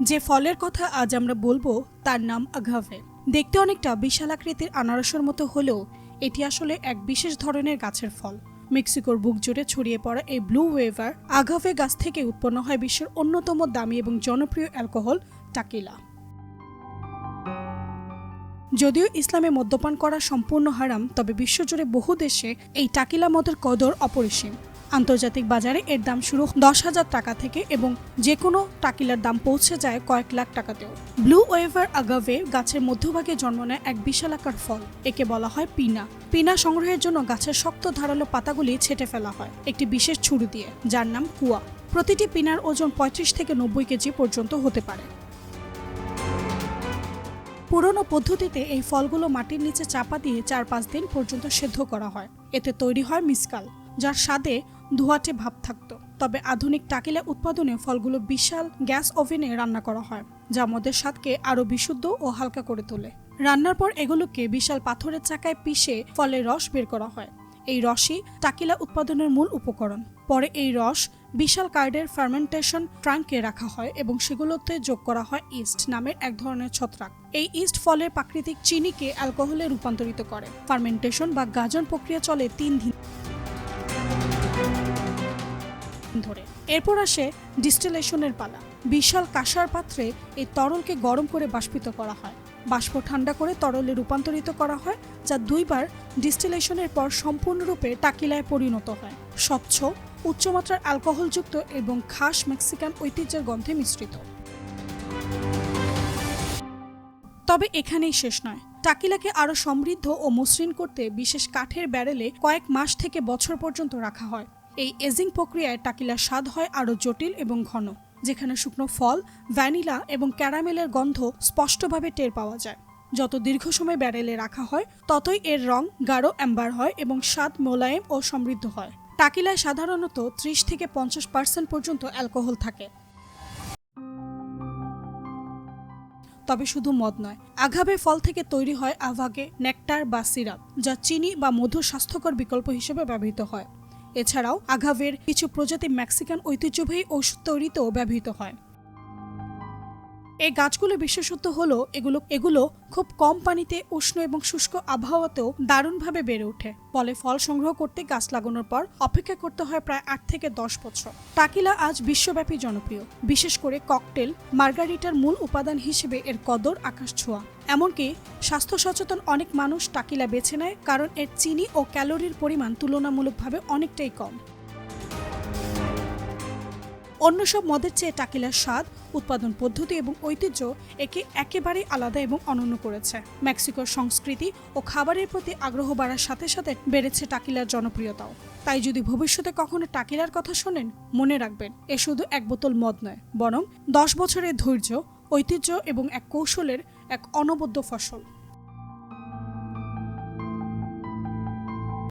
যে ফলের কথা আজ আমরা বলব, তার নাম আঘাভে দেখতে অনেকটা বিশাল আকৃতির আনারসের মতো হলেও, এটি আসলে এক বিশেষ ধরনের গাছের ফল। মেক্সিকোর বুক জুড়ে ছড়িয়ে পড়া এই ব্লু ওয়েভার আঘাভে গাছ থেকে উৎপন্ন হয় বিশ্বের অন্যতম দামি এবং জনপ্রিয় অ্যালকোহল টাকিলা। যদিও ইসলামে মদ্যপান করা সম্পূর্ণ হারাম, তবে বিশ্বজুড়ে বহু দেশে এই টাকিলা মদের কদর অপরিসীম। আন্তর্জাতিক বাজারে এর দাম শুরু দশ হাজার টাকা থেকে এবং যে কোনো টাকিলার দাম পৌঁছে যায় কয়েক লাখ টাকাতেও। ব্লু ওয়েভার আগাভে গাছের মধ্যভাগে জন্ম নেয় এক বিশালাকার ফল। একে বলা হয় পিনা। পিনা সংগ্রহের জন্য গাছের শক্ত ধারালো পাতাগুলি ছেটে ফেলা হয় একটি বিশেষ ছুরি দিয়ে, যার নাম কুয়া। প্রতিটি পিনার ওজন পঁয়ত্রিশ থেকে নব্বই কেজি পর্যন্ত হতে পারে। পুরনো পদ্ধতিতে এই ফলগুলো মাটির নিচে চাপা দিয়ে চার পাঁচ দিন পর্যন্ত সেদ্ধ করা হয়। এতে তৈরি হয় মিসকাল, যার স্বাদে ধোঁয়াটে ভাব থাকতো। তবে আধুনিক টাকিলা উৎপাদনে ফলগুলো বিশাল গ্যাস ওভেনে রান্না করা হয়, যা মদের স্বাদকে আরও বিশুদ্ধ ও হালকা করে তোলে। রান্নার পর এগুলোকে বিশাল পাথরের চাকায় পিষে ফলের রস বের করা হয়। এই রসই টাকিলা উৎপাদনের মূল উপকরণ। পরে এই রস বিশাল কার্ডের ফার্মেন্টেশন ট্রাঙ্কে রাখা হয় এবং সেগুলোতে যোগ করা হয় ইস্ট নামের এক ধরনের ছত্রাক। এই ইস্ট ফলের প্রাকৃতিক চিনিকে অ্যালকোহলে রূপান্তরিত করে। ফার্মেন্টেশন বা গাজন প্রক্রিয়া চলে তিন দিন। ধরে। এরপর আসে ডিস্টিলেশনের পালা। বিশাল কাঁসার পাত্রে এই তরলকে গরম করে বাষ্পিত করা হয়। বাষ্প ঠান্ডা করে তরলে রূপান্তরিত করা হয়, যা দুইবার ডিস্টিলেশনের পর সম্পূর্ণরূপে টাকিলায় পরিণত হয়। স্বচ্ছ, উচ্চমাত্রার অ্যালকোহলযুক্ত এবং খাস মেক্সিকান ঐতিহ্যের গন্ধে মিশ্রিত। তবে এখানেই শেষ নয়। টাকিলাকে আরও সমৃদ্ধ ও মসৃণ করতে বিশেষ কাঠের ব্যারেলে কয়েক মাস থেকে বছর পর্যন্ত রাখা হয়। এই এজিং প্রক্রিয়ায় টাকিলার স্বাদ হয় আরও জটিল এবং ঘন, যেখানে শুকনো ফল, ভ্যানিলা এবং ক্যারামেলের গন্ধ স্পষ্টভাবে টের পাওয়া যায়। যত দীর্ঘ সময় ব্যারেলে রাখা হয়, ততই এর রং গাঢ় অ্যাম্বার হয় এবং স্বাদ মোলায়েম ও সমৃদ্ধ হয়। টাকিলায় সাধারণত ত্রিশ থেকে পঞ্চাশ পার্সেন্ট পর্যন্ত অ্যালকোহল থাকে। তবে শুধু মদ নয় আগাভে ফল থেকে তৈরি হয় আভাগে, নেকটার বা সিরাপ, যা চিনি বা মধুর স্বাস্থ্যকর বিকল্প হিসেবে ব্যবহৃত হয়। এছাড়াও আঘাভের কিছু প্রজাতি মেক্সিকান ঐতিহ্যবাহী ওষুধ তৈরিতেও ব্যবহৃত হয়। এই গাছগুলো বিশেষত্ব হলো এগুলো এগুলো খুব কম পানিতে উষ্ণ এবং শুষ্ক আবহাওয়াতেও দারুণভাবে বেড়ে ওঠে। ফলে ফল সংগ্রহ করতে গাছ লাগানোর পর অপেক্ষা করতে হয় প্রায় আট থেকে দশ বছর। টাকিলা আজ বিশ্বব্যাপী জনপ্রিয়। বিশেষ করে ককটেল মার্গারিটার মূল উপাদান হিসেবে এর কদর আকাশ ছোঁয়া। এমনকি স্বাস্থ্য সচেতন অনেক মানুষ টাকিলা বেছে নেয় কারণ এর চিনি ও ক্যালোরির পরিমাণ তুলনামূলকভাবে অনেকটাই কম। অন্য সব মদের চেয়ে টাকিলার স্বাদ, উৎপাদন পদ্ধতি এবং ঐতিহ্য একে একেবারেই আলাদা এবং অনন্য করেছে। মেক্সিকোর সংস্কৃতি ও খাবারের প্রতি আগ্রহ বাড়ার সাথে সাথে বেড়েছে টাকিলার জনপ্রিয়তাও। তাই যদি ভবিষ্যতে কখনো টাকিলার কথা শোনেন, মনে রাখবেন, এ শুধু এক বোতল মদ নয়, বরং দশ বছরের ধৈর্য, ঐতিহ্য এবং এক কৌশলের এক অনবদ্য ফসল।